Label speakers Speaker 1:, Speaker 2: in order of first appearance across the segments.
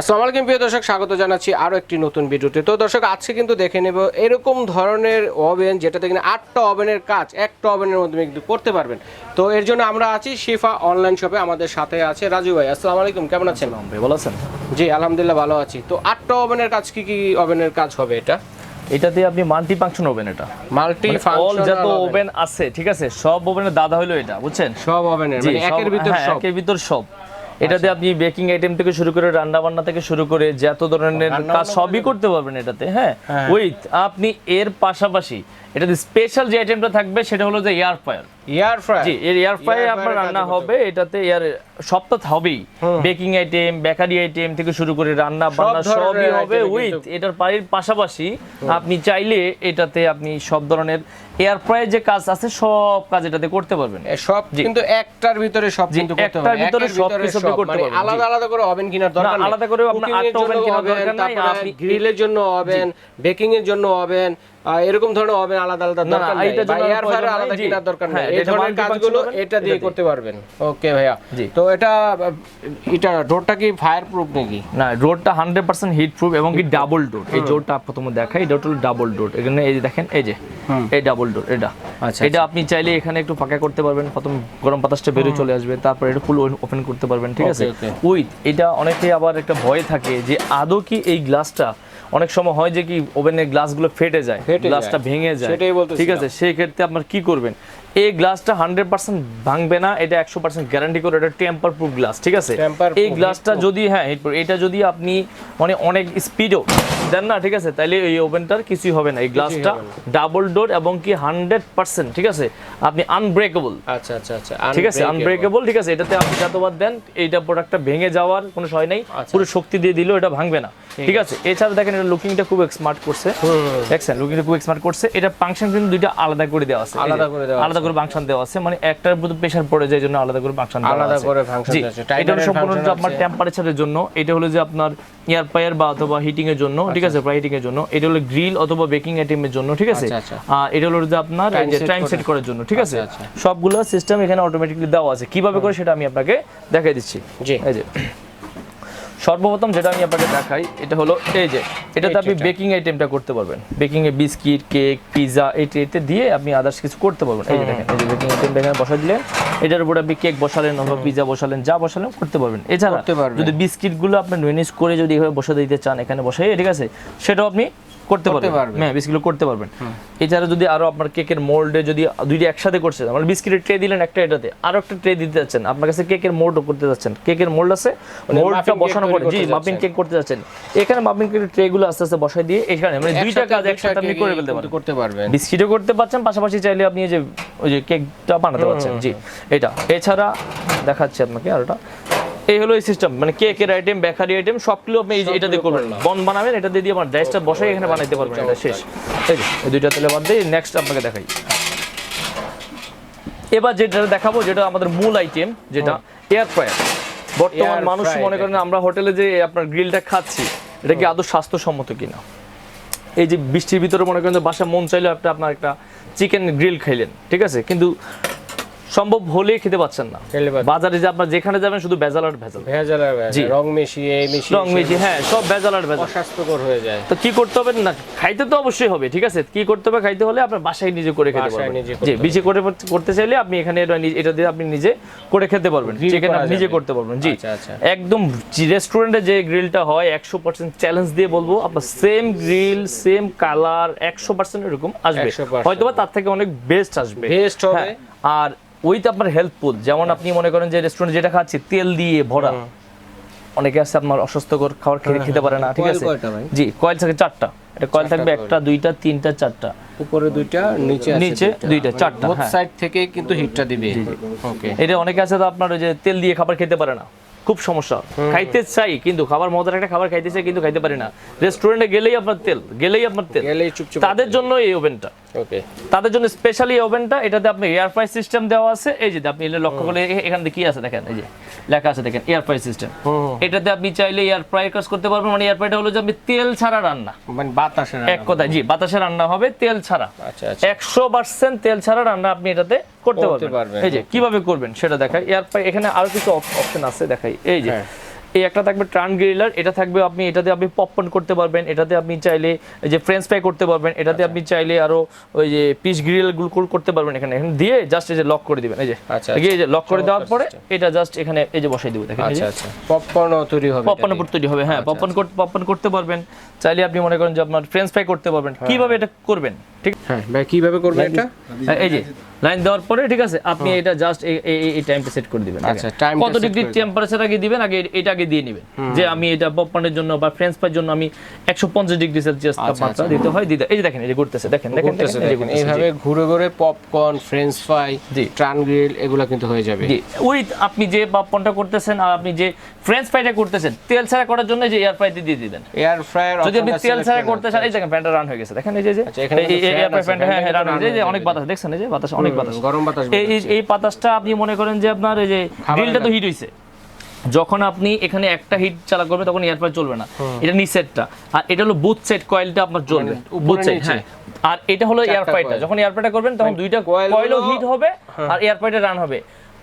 Speaker 1: আসসালামু আলাইকুম প্রিয় দর্শক স্বাগত জানাচ্ছি আরও একটি নতুন ভিডিওতে। তো দর্শক আজকে কিন্তু দেখে নেব এরকম ধরনের ওভেন যেটাতে কিনা আটটা ওভেনের কাজ একটা ওভেনের মাধ্যমে কিন্তু করতে পারবেন। তো এর জন্য আমরা আছি শিফা অনলাইন শপে আমাদের সাথে আছে রাজু ভাই। আসসালামু আলাইকুম কেমন আছেন?
Speaker 2: ভাই ভালো আছেন?
Speaker 1: জি আলহামদুলিল্লাহ ভালো আছি। তো আটটা ওভেনের কাজ কি কি ওভেনের কাজ হবে এটা?
Speaker 2: এটা দিয়ে আপনি মাল্টি ফাংশন ওভেন এটা
Speaker 1: মাল্টি
Speaker 2: অল যত ওভেন আছে ঠিক আছে সব ওভেনের দাদা হলো এটা বুঝছেন?
Speaker 1: সব ওভেনের মানে একের ভিতর
Speaker 2: হ্যাঁ,
Speaker 1: সব।
Speaker 2: একের ভিতর সব। এটাতে আপনি বেকিং আইটেম থেকে শুরু করে রান্না বান্না থেকে শুরু করে যত ধরনের কাজ সবই করতে পারবেন এটাতে হ্যাঁ
Speaker 1: হ্যাঁ।
Speaker 2: উইথ আপনি এর পাশাপাশি এটাতে স্পেশাল যে আইটেমটা থাকবে সেটা হলো যে এয়ার ফায়ার
Speaker 1: এয়ার ফ্রাই
Speaker 2: জি এর এয়ার ফ্রাই আপনার রান্না হবে এটাতে এয়ার সব হবেই। বেকিং আইটেম বেকারি আইটেম থেকে শুরু করে রান্না বান্না সবই হবে উইথ এটার পায়ের পাশাপাশি আপনি চাইলে এটাতে আপনি সব ধরনের এয়ার ফ্রাই যে কাজ আছে সব কাজ এটাতে করতে পারবেন।
Speaker 1: সব কিন্তু একটার ভিতরে সব কিন্তু করতে
Speaker 2: একটার ভিতরে সব কিছু আপনি করতে
Speaker 1: মানে
Speaker 2: পারবেন,
Speaker 1: আলাদা আলাদা করে ওভেন কেনার দরকার নেই।
Speaker 2: আলাদা করে আপনার
Speaker 1: Cooking
Speaker 2: আটটা oven
Speaker 1: জন্য
Speaker 2: কেনার দরকার নাই, আপনি-
Speaker 1: গ্রিলের জন্য ওভেন বেকিং এর জন্য ওভেন এরকম ধরনের ওভেন আলাদা আলাদা দরকার নেই। বা এয়ার ফ্রায়ার আলাদা
Speaker 2: জি।
Speaker 1: কেনার দরকার নেই।
Speaker 2: হ্যাঁ,
Speaker 1: এই
Speaker 2: এটা
Speaker 1: ধরনের কাজগুলো এটা দিয়ে করতে পারবেন। ওকে ভাইয়া। তো এটা এটা ডোরটা কি ফায়ার প্রুফ নাকি?
Speaker 2: না হান্ড্রেড পার্সেন্ট হিট প্রুফ এবং কি ডাবল ডোর এই ডোরটা প্রথমে দেখাই এটা হলো ডাবল ডোর এখানে এই যে দেখেন এই যে এই ডাবল ডোর এটা।
Speaker 1: আচ্ছা,
Speaker 2: এটা আপনি চাইলে এখানে একটু ফাঁকা করতে পারবেন প্রথম গরম বাতাসটা বেরিয়ে চলে আসবে তারপর এটা ফুল ওপেন করতে পারবেন ঠিক আছে. উইথ এটা অনেকে আবার একটা ভয় থাকে যে আদৌ কি এই গ্লাসটা অনেক সময় হয় যে কি ওভেনের গ্লাসগুলো ফেটে যায়
Speaker 1: ফেটে যায়।
Speaker 2: গ্লাসটা ভেঙে যায়। ঠিক আছে সেই ক্ষেত্রে আপনার কি করবেন? এই গ্লাসটা হান্ড্রেড পার্সেন্ট ভাঙবে না এটা একশো পার্সেন্ট গ্যারান্টি করে এটা টেম্পার প্রুফ গ্লাস ঠিক আছে? এই গ্লাসটা যদি হ্যাঁ এটা যদি আপনি মানে অনেক স্পিডও দেন না ঠিক আছে তাহলে এই ওভেনটার কিছুই হবে না। এই গ্লাসটা ডাবল ডোর এবং কি হান্ড্রেড পার্সেন্ট ঠিক আছে? আপনি আনব্রেকেবল
Speaker 1: আচ্ছা আচ্ছা আচ্ছা
Speaker 2: ঠিক আছে আনব্রেকেবল ঠিক আছে এটাতে আপনি যতবার দেন এইটা প্রোডাক্টটা ভেঙে যাওয়ার কোনো সয় নেই।
Speaker 1: আচ্ছা।
Speaker 2: পুরো শক্তি দিয়ে দিলেও এটা ভাঙবে না। ঠিক আছে। এছাড়া দেখেন এটা লুকিংটা খুব স্মার্ট করছে। দেখছেন? লুকিংটা খুব স্মার্ট করছে। এটা ফাংশন কিন্তু দুইটা আলাদা করে দেওয়া আছে।
Speaker 1: আলাদা করে দেওয়া
Speaker 2: আলাদা করে ফাংশন দেওয়া আছে। মানে একটার প্রতি প্রেসার পড়ে যায় জন্য আলাদা করে ফাংশন
Speaker 1: আলাদা করে
Speaker 2: জি
Speaker 1: আছে।
Speaker 2: এটা সম্পূর্ণ আপনার টেম্পারেচারের জন্য। এটা হলো যে আপনার এয়ার ফায়ার বা অথবা হিটিং এর জন্য। ঠিক আছে ফ্রাই হিটিং এর জন্য। এটা হলো গ্রিল অথবা বেকিং আইটেমের জন্য। ঠিক আছে?
Speaker 1: আচ্ছা, আচ্ছা।
Speaker 2: আর এটা হলো যে আপনার টাইম সেট করার। জন্য। ঠিক আছে?
Speaker 1: আচ্ছা,
Speaker 2: সবগুলো সিস্টেম এখানে অটোমেটিকলি দেওয়া আছে। কীভাবে করে সেটা আমি আপনাকে দেখাই দিচ্ছি।
Speaker 1: জি।
Speaker 2: এই যে। সর্বপ্রথম যেটা আমি আপনাকে দেখাই এটা হলো এই যে এটাতে আপনি। বেকিং আইটেমটা করতে পারবেন। বেকিং এ বিস্কিট কেক পিৎজা এটা এতে দিয়ে আপনি আদার্স কিছু করতে পারবেন। এই যে দেখেন এই যে বেকিং আইটেম এখানে বসাই দিলেন এটার উপরে আপনি কেক বসালেন অথবা পিৎজা বসালেন যা বসালেন করতে পারবেন। এছাড়া যদি বিস্কিটগুলো বিস্কিটগুলো আপনি ম্যানেজ করে যদি এভাবে বসে দিতে চান এখানে বসাই ঠিক আছে? সেটাও আপনি করতে পারবেন।
Speaker 1: পারবেন।
Speaker 2: হ্যাঁ বিস্কিটগুলো করতে পারবেন। এছাড়া যদি আরও আপনার কেকের মোল্ডে যদি দুইটা একসাথে করছেন মানে বিস্কিটের ট্রে দিলেন একটা এটাতে আরও একটা ট্রে দিতে যাচ্ছেন আপনার কাছে কেকের মোল্ডও করতে যাচ্ছেন। কেকের মোল্ড আছে মোল্ডটা বসানো পরে জি মাপিং কেক করতে যাচ্ছেন। এখানে মাপিং কেকের ট্রে গুলো আস্তে আস্তে বসাই দিয়ে এখানে মানে দুইটা কাজ একসাথে আপনি করে ফেলতে পারেন।
Speaker 1: করতে পারবেন।
Speaker 2: বিস্কিটও করতে পারছেন পাশাপাশি চাইলে আপনি যে ওই যে কেকটা বানাতে পারছেন জি এটা। এছাড়া দেখাচ্ছি আপনাকে আর ওটা এই হলো এই সিস্টেম মানে কেকের আইটেম বেকারি আইটেম সবগুলো আপনি এটা দিয়ে করবেন। বন বানাবেন এটা দিয়ে দিয়ে আমার ডাইসটা বসাই এখানে বানাইতে পারবেন এটা শেষ। এই যে এই দুইটা তেলে বাদ দিয়ে নেক্সট আপনাকে দেখাই। এবার যেটা দেখাবো যেটা আমাদের মূল আইটেম যেটা এয়ার ফ্রায়ার বর্তমান মানুষ মনে করেন আমরা হোটেলে যে আপনার গ্রিলটা খাচ্ছি এটা কি আদৌ স্বাস্থ্যসম্মত কিনা? এই যে বৃষ্টির ভিতরে মনে করেন বাসা মন চাইলে একটা আপনার একটা চিকেন গ্রিল খাইলেন ঠিক আছে? কিন্তু সম্ভব হলেই খেতে পাচ্ছেন না। বাজারে যে আপনার যেখানে যাবেন শুধু ভেজাল আর ভেজাল।
Speaker 1: ভেজাল আর ভেজাল। রং মিশিয়ে এই মিশিয়ে
Speaker 2: রং মিশি হ্যাঁ সব ভেজাল আর ভেজাল।
Speaker 1: অস্বাস্থ্যকর হয়ে যায়।
Speaker 2: তো কি করতে হবে? না খাইতে তো অবশ্যই হবে ঠিক আছে? কি করতে হবে? খাইতে হলে আপনার বাসায় নিজে করে খেতে পারবেন। জি। বিচে করে করতে চাইলে আপনি এখানে এটা দিয়ে আপনি নিজে করে খেতে পারবেন। চিকেন আপনি নিজে করতে পারবেন জি।
Speaker 1: আচ্ছা, আচ্ছা।
Speaker 2: একদম রেস্টুরেন্টে যে গ্রিলটা হয় একশো পার্সেন্ট চ্যালেঞ্জ দিয়ে বলব আপনার সেম গ্রিল সেম কালার একশো পার্সেন্ট এরকম আসবে। হয়তোবা তার থেকে অনেক বেস্ট আসবে।
Speaker 1: বেস্ট হবে।
Speaker 2: হ্যাঁ, আর ওইটা আপনার হেল্পফুল যেমন আপনি মনে করেন যে রেস্টুরেন্ট যেটা খাচ্ছি তেল দিয়ে ভরা। অনেকে আছে আপনার অস্বাস্থ্যকর খাবার খেয়ে খেতে পারে না ঠিক আছে? জি কয়েল থাকে চারটা। এটা কয়েল থাকবে একটা দুইটা তিনটা চারটা।
Speaker 1: উপরে দুইটা নিচে আছে
Speaker 2: নিচে দুইটা, চারটা,
Speaker 1: বোথ
Speaker 2: হ্যাঁ।
Speaker 1: সাইড থেকে কিন্তু হিটটা দিবে। ওকে
Speaker 2: এটা অনেকে আছে তো আপনার ওই যে তেল দিয়ে খাবার খেতে পারে না। খুব সমস্যা। খাইতে চাই কিন্তু খাবার মজার একটা খাবার খাইতে চাই কিন্তু খাইতে পারি না। রেস্টুরেন্টে গেলেই আপনার তেল গেলেই আপনার তেল। তাদের জন্য এই ওভেনটা
Speaker 1: ওকে
Speaker 2: তাদের জন্য স্পেশালি ওভেনটা এটাতে আপনি এয়ার ফ্রাই সিস্টেম দেওয়া আছে। এই যে আপনি লক্ষ্য করলে এখানে কি আছে দেখেন এই যে লেখা আছে দেখেন এয়ার ফ্রাই সিস্টেম এটাতে আপনি চাইলে এয়ার ফ্রাই কাজ করতে পারবেন মানে এয়ার ফ্রাইটা হলো যে আপনি তেল ছাড়া রান্না।
Speaker 1: মানে বাতাসে রান্না
Speaker 2: এক কথা জি বাতাসে রান্না হবে তেল ছাড়া।
Speaker 1: আচ্ছা আচ্ছা।
Speaker 2: একশো পার্সেন্ট তেল ছাড়া রান্না আপনি এটাতে করতে পারবেন, এই যে কীভাবে করবেন সেটা দেখাই। এয়ার ফ্রাই এখানে আরও কিছু অপশন আছে দেখাই। এই যে
Speaker 1: হ্যাঁ।
Speaker 2: এই একটা থাকবে ট্রান গ্রিলার এটা থাকবে আপনি এটাতে আপনি পপকর্ন করতে পারবেন এটাতে আপনি চাইলে যে ফ্রেঞ্চ ফ্রাই করতে পারবেন
Speaker 1: আচ্ছা।
Speaker 2: এটাতে আপনি চাইলে আরও ওই যে পিস গ্রিলগুলো করতে পারবেন এখানে। এখানে দিয়ে জাস্ট এই যে লক করে দিবেন এই যে।
Speaker 1: আচ্ছা,
Speaker 2: এই যে লক করে দেওয়ার পরে এটা জাস্ট এখানে এই যে বসাই দিব দেখেন
Speaker 1: আচ্ছা আচ্ছা। পপকর্নও তৈরি হবে
Speaker 2: পপকর্ন তৈরি হবে হ্যাঁ পপকর্ন করতে পপকর্ন করতে পারবেন। চাইলে আপনি মনে করেন যে আপনার ফ্রেঞ্চ ফ্রাই করতে পারবেন। কীভাবে এটা করবেন? ঠিক?
Speaker 1: হ্যাঁ ভাই কীভাবে করবেন এটা?
Speaker 2: হ্যাঁ, এই যে। লাইন দেওয়ার পরে ঠিক আছে আপনি এটা জাস্ট এই টাইমটা সেট করে দিবেন
Speaker 1: আচ্ছা, time টা
Speaker 2: কত ডিগ্রি টেম্পারেচার আগে দিবেন আগে এটা আগে দিয়ে নেবেন। যে আমি এটা পপকর্নের জন্য বা ফ্রেঞ্চ ফ্রাইয়ের জন্য আমি 150 ডিগ্রি সেলসিয়াস তাপমাত্রা দিতে হয় দিতে এই যে দেখেন এই যে ঘুরতেছে দেখেন দেখেন এই।
Speaker 1: এইভাবে ঘুরে ঘুরে পপকর্ন ফ্রেঞ্চ ফ্রাই। ট্রান গ্রিল এগুলো কিন্তু হয়ে যাবে।
Speaker 2: জি। উইথ আপনি যে পপকর্নটা করতেছেন আর আপনি যে ফ্রেঞ্চ ফ্রাইটা করতেছেন তেল ছাড়া করার জন্য যে এয়ার ফ্রাই দিয়ে দিবেন।
Speaker 1: এয়ার ফ্রায়ার
Speaker 2: যদি আপনি তেল ছাড়া করতে চান এই দেখেন ফ্যানটা রান হয়ে গেছে। দেখেন এই যে
Speaker 1: আচ্ছা, fan
Speaker 2: এয়ার
Speaker 1: আছে,
Speaker 2: ফ্যানটা হ্যাঁ হ্যাঁ রান হয়ে যায় এই যে অনেক বাতাস দেখছেন এই যে বাতাস অনেক বাতাস।
Speaker 1: গরম বাতাস
Speaker 2: এই এই- বাতাসটা আপনি মনে করেন যে আপনার এই যে গ্রিলটা তো হিট হইছে। যখন আপনি এখানে একটা হিট চালা করবেন তখন এয়ার ফ্রাই চলবে না। এটা নিসেটটা আর এটা হলো বুথ সেট কয়েলটা আপনার জ্বলবে।
Speaker 1: মানে
Speaker 2: বুথ সেট হ্যাঁ। আর এটা হলো এয়ার
Speaker 1: চারটা
Speaker 2: যখন এয়ার ফ্রাইটা করবেন তখন দুইটা
Speaker 1: কয়েল
Speaker 2: কয়েলও হিট হবে আর এয়ার ফ্রাইটা রান হবে।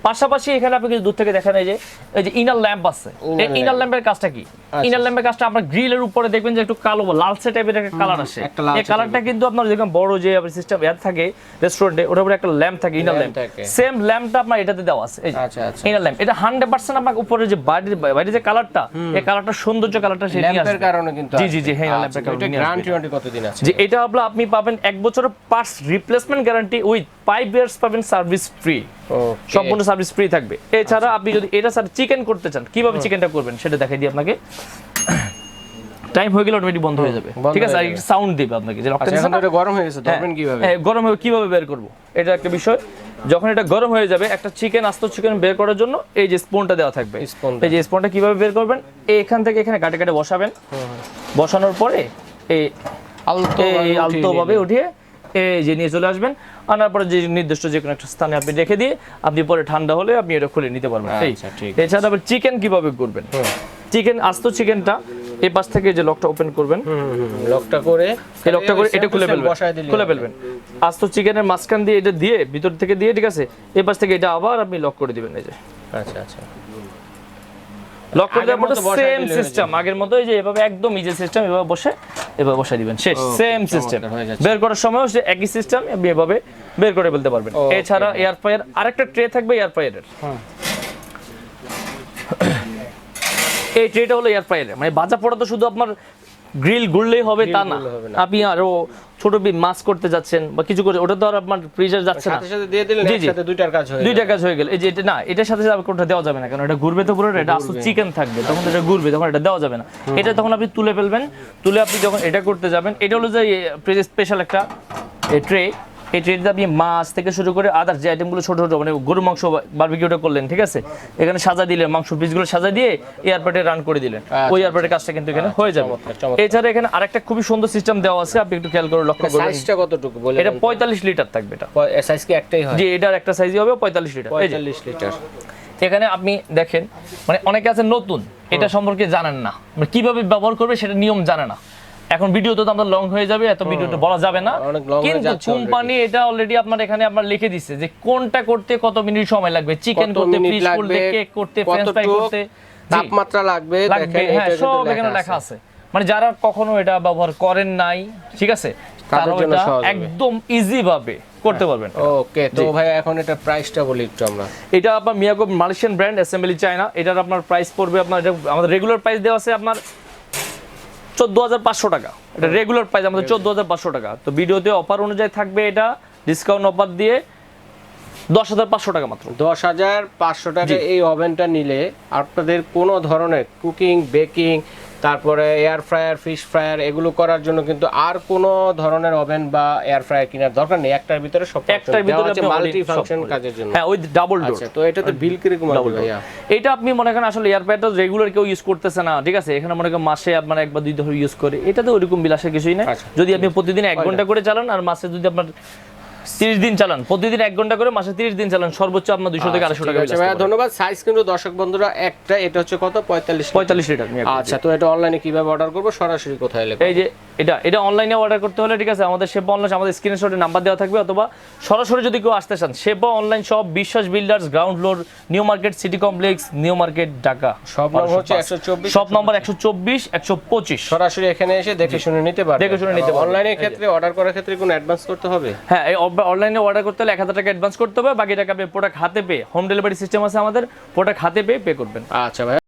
Speaker 2: পাশাপাশি এখানে আপনি কিছু দূর থেকে দেখেন এই যে এই যে ইনার ল্যাম্প আছে। এই ইনার ল্যাম্পের কাজটা কি? ইনার ল্যাম্পের কাজটা আপনার গ্রিলের উপরে দেখবেন যে একটু কালো লালচে টাইপের একটা কালার আসে। এই কালারটা কিন্তু আপনার যেরকম বড় যে সিস্টেম এর থাকে রেস্টুরেন্টে ওটার উপরে একটা ল্যাম্প থাকে ইনার ল্যাম্প সেম ল্যাম্পটা আপনার এটাতে দেওয়া আছে এই
Speaker 1: আচ্ছা আচ্ছা।
Speaker 2: ইনার ল্যাম্প এটা হান্ড্রেড পার্সেন্ট আপনার উপরে যে বাইরে বাইরে যে কালারটা এই কালারটা সৌন্দর্য কালারটা সে নিয়ে
Speaker 1: ল্যাম্পের কারণে কিন্তু
Speaker 2: জি, জি, জি, হ্যাঁ,
Speaker 1: আচ্ছা,
Speaker 2: ল্যাম্পের কারণে
Speaker 1: এটা গ্যারান্টি কতদিন আছে
Speaker 2: যে এটা আপনি পাবেন এক বছরের parts replacement guarantee with five years পাবেন সার্ভিস ফ্রি. সম্পূর্ণ সার্ভিস ফ্রি থাকবে। এছাড়া আপনি যদি এটা স্যার চিকেন করতে চান কীভাবে চিকেনটা করবেন সেটা দেখাই দিই আপনাকে। টাইম হয়ে গেলে অটোমেটিক বন্ধ হয়ে যাবে। ঠিক আছে? আর
Speaker 1: হয়ে
Speaker 2: সাউন্ড দিবে আপনাকে যে
Speaker 1: আচ্ছা এখন এটা গরম হয়ে গেছে ধরবেন কীভাবে?
Speaker 2: হ্যাঁ, গরম হবে কীভাবে বের করব? এটা একটা বিষয়। যখন এটা গরম হয়ে যাবে একটা চিকেন আস্ত চিকেন বের করার জন্য এই যে স্পুনটা দেওয়া থাকবে। এই যে স্পুনটা কীভাবে বের করবেন? এখান থেকে এখানে কাটে কাটে বসাবেন। বসানোর পরে এই
Speaker 1: আলতো
Speaker 2: ভাবে উঠিয়ে যে নিয়ে চলে আসবেন আনার পরে যে নির্দিষ্ট যে কোনো একটা স্থানে আপনি রেখে দিয়ে আপনি পরে ঠান্ডা হলে আপনি এটা খুলে নিতে পারবেন
Speaker 1: আচ্ছা,
Speaker 2: এছাড়া আবার চিকেন কীভাবে করবেন? চিকেন আস্ত চিকেনটা এই পাশ থেকে যে লকটা ওপেন করবেন
Speaker 1: লকটা করে
Speaker 2: এই লকটা করে এটা খুলে ফেলবেন খুলে ফেলবেন। আস্ত চিকেনের মাঝখান দিয়ে এটা দিয়ে ভিতর থেকে দিয়ে ঠিক আছে? এই পাশ থেকে এটা আবার আপনি লক করে দিবেন এই যে।
Speaker 1: আচ্ছা আচ্ছা।
Speaker 2: লক করে দেওয়ার
Speaker 1: মতো
Speaker 2: সেম সিস্টেম আগের মতো যে এভাবে একদম ইজি সিস্টেম এভাবে বসে এভাবে বসে দিবেন। শেষ সেম সিস্টেম। বের করার সময়ও সে একই সিস্টেম এভাবে বের করে ফেলতে পারবেন। এছাড়া এয়ার ফ্রায়ার আরেকটা ট্রে থাকবে এয়ার ফ্রায়ারের এই ট্রেটা হলো এয়ার ফ্রায়ারের মানে বাজা পড়া তো শুধু আপনার গ্রিল গুললেই হবে তা না। আপনি আরও ছোট মাছ করতে যাচ্ছেন বা কিছু করে ওটা তো আর আপনার ফ্রিজার যাচ্ছে না
Speaker 1: সাথে সাথে দিয়ে দিলেন। একসাথে দুইটার কাজ হয়ে
Speaker 2: দুইটা কাজ হয়ে গেল এই যে এটা না এটার সাথে সাথে কোনটা দেওয়া যাবে না কারণ এটা ঘুরবে তো পুরো এটা আসলে চিকেন থাকবে তখন এটা ঘুরবে তখন এটা দেওয়া যাবে না এটা তখন আপনি তুলে ফেলবেন তুলে আপনি যখন এটা করতে যাবেন এটা হলো যে স্পেশাল একটা ট্রে এই ট্রেতে আপনি মাছ থেকে শুরু করে আদার যে আইটেমগুলো ছোট ছোট মানে গরু মাংস বারবিকিউটা করলেন ঠিক আছে? এখানে সাজা দিলেন মাংস পিসগুলো সাজা দিয়ে এয়ারপোর্টে রান করে দিলেন। ওই এয়ারপোর্টের কাজটা কিন্তু এখানে হয়ে যাবে। এছাড়া এখানে আরেকটা খুবই সুন্দর সিস্টেম দেওয়া আছে আপনি একটু খেয়াল করে লক্ষ্য করবেন।
Speaker 1: সাইজটা কতটুকু বলে
Speaker 2: এটা পঁয়তাল্লিশ লিটার থাকবে এটা।
Speaker 1: সাইজ কি একটাই হয়?
Speaker 2: যে এটার একটা সাইজই হবে পঁয়তাল্লিশ লিটার এই
Speaker 1: 45 লিটার
Speaker 2: এখানে আপনি দেখেন মানে অনেকে আছে নতুন এটা সম্পর্কে জানেন না। মানে কীভাবে ব্যবহার করবে সেটা নিয়ম জানে না। এখন ভিডিওতে তো আমরা লং হয়ে যাবে এত ভিডিওতে বলা যাবে না।
Speaker 1: হয়ে
Speaker 2: কিন্তু কোম্পানি এটা অলরেডি আপনার এখানে আপনার লিখে দিচ্ছে যে কোনটা করতে কত মিনিট সময় লাগবে চিকেন করতে ফিশ করতে কেক করতে ফ্রেঞ্চ ফ্রাই করতে।
Speaker 1: তাপমাত্রা লাগবে দেখেন
Speaker 2: হ্যাঁ
Speaker 1: এটা
Speaker 2: সব এখানে
Speaker 1: লেখা আছে।
Speaker 2: মানে যারা কখনো এটা ব্যবহার করেন নাই ঠিক আছে?
Speaker 1: জন্য
Speaker 2: এটা একদম ইজি ভাবে করতে পারবেন
Speaker 1: ওকে তো ভাই এখন এটা প্রাইসটা বলি একটু আমরা।
Speaker 2: এটা আপনার Miyago Malaysian brand assembly China এটার আপনার প্রাইস পড়বে আপনার আমাদের রেগুলার প্রাইস দেওয়া আছে আপনার চোদ্দ হাজার পাঁচশো টাকা। এটা রেগুলার প্রাইস আমাদের চোদ্দ হাজার পাঁচশো টাকা। তো ভিডিওতে অফার অনুযায়ী থাকবে এটা ডিসকাউন্ট অফার দিয়ে দশ হাজার পাঁচশো টাকা মাত্র।
Speaker 1: দশ হাজার পাঁচশো টাকা এই ওভেনটা নিলে আপনাদের কোনো ধরনের কুকিং বেকিং তারপরে এয়ার ফ্রায়ার ফিশ ফ্রায়ার এগুলো করার জন্য কিন্তু আর কোনো ধরনের ওভেন বা এয়ার ফ্রায়ার কেনার দরকার নেই। একটার ভিতরে সব
Speaker 2: একটার ভিতরে আপনি
Speaker 1: মাল্টি ফাংশন কাজের জন্য।
Speaker 2: হ্যাঁ ওই ডাবল ডোর
Speaker 1: আচ্ছা তো এটাতে বিল কীরকম আসবে ভাইয়া?
Speaker 2: এটা আপনি মনে করেন আসলে এয়ারপ্যাডটা রেগুলার কেউ ইউজ করতেছে না ঠিক আছে? এখানে মনে করেন মাসে আপনার একবার দুই ধরে ইউজ করে। এটাতে ওইরকম বিল আসে কিছুই না
Speaker 1: আচ্ছা।
Speaker 2: যদি আপনি প্রতিদিন এক ঘণ্টা করে চালান আর মাসে যদি আপনার তিরিশ দিন চালান প্রতিদিন এক ঘণ্টা করে মাসে তিরিশ দিন চালান সর্বোচ্চ আপনার দুশো থেকে আড়াইশো টাকা
Speaker 1: আচ্ছা, ভাইয়া ধন্যবাদ। সাইজ কিন্তু দর্শক বন্ধুরা একটা এটা হচ্ছে কত? পঁয়তাল্লিশ
Speaker 2: পঁয়তাল্লিশ লিটার
Speaker 1: আচ্ছা তো এটা অনলাইনে কীভাবে অর্ডার করব? সরাসরি কোথায় এলে
Speaker 2: এই যে এটা এটা অনলাইনে অর্ডার করতে হলে ঠিক আছে আমাদের শেপা অনলাইন আমাদের স্ক্রিনশটে নাম্বার দেওয়া থাকবে অথবা সরাসরি যদি কেউ আসতে চান শেপা অনলাইন সব Biswas builders ground floor New Market City Complex New Market Dhaka
Speaker 1: সব নম্বর হচ্ছে একশো চব্বিশ
Speaker 2: সব নম্বর একশো চব্বিশ একশো পঁচিশ।
Speaker 1: সরাসরি এখানে এসে দেখে শুনে নিতে পারবে
Speaker 2: দেখে শুনে নিতে পারবে।
Speaker 1: অনলাইনের ক্ষেত্রে অর্ডার করার ক্ষেত্রে কোনো অ্যাডভান্স করতে হবে?
Speaker 2: হ্যাঁ অনলাইনে অর্ডার করতে হলে এক হাজার টাকা অ্যাডভান্স করতে হবে। বাকি টাকা আপনি প্রোডাক্ট হাতে পেয়ে হোম ডেলিভারি সিস্টেম আছে আমাদের প্রোডাক্ট হাতে পেয়ে পে করবেন।
Speaker 1: আচ্ছা ভাই।